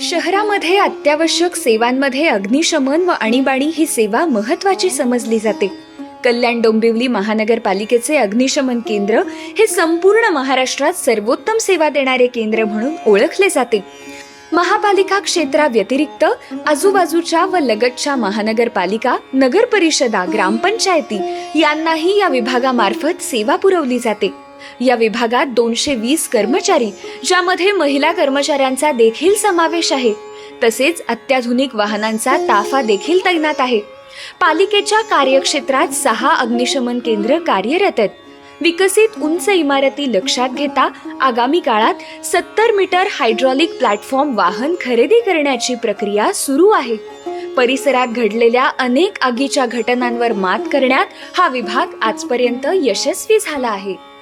शहरामध्ये अत्यावश्यक सेवांमध्ये अग्निशमन व आणीबाणी ही सेवा महत्वाची समजली जाते. कल्याण डोंबिवली महानगरपालिकेचे अग्निशमन केंद्र हे संपूर्ण महाराष्ट्रात सर्वोत्तम सेवा देणारे केंद्र म्हणून ओळखले जाते. महापालिका क्षेत्राव्यतिरिक्त आजूबाजूच्या व लगतच्या महानगरपालिका नगर परिषदा ग्रामपंचायती यांनाही या विभागामार्फत सेवा पुरवली जाते. या विभागात दोनशे वीस कर्मचारी ज्यामध्ये महिला कर्मचाऱ्यांचा देखील समावेश आहे. तसेच अत्याधुनिक वाहनांचा ताफा देखील तैनात आहे. पालिकेच्या कार्यक्षेत्रात सहा अग्निशमन केंद्र कार्यरत आहेत. विकसित उंच इमारती लक्षात घेता आगामी काळात सत्तर मीटर हायड्रॉलिक प्लॅटफॉर्म वाहन खरेदी करण्याची प्रक्रिया सुरू आहे. परिसरात घडलेल्या अनेक आगीच्या घटनांवर मात करण्यात हा विभाग आजपर्यंत यशस्वी झाला आहे.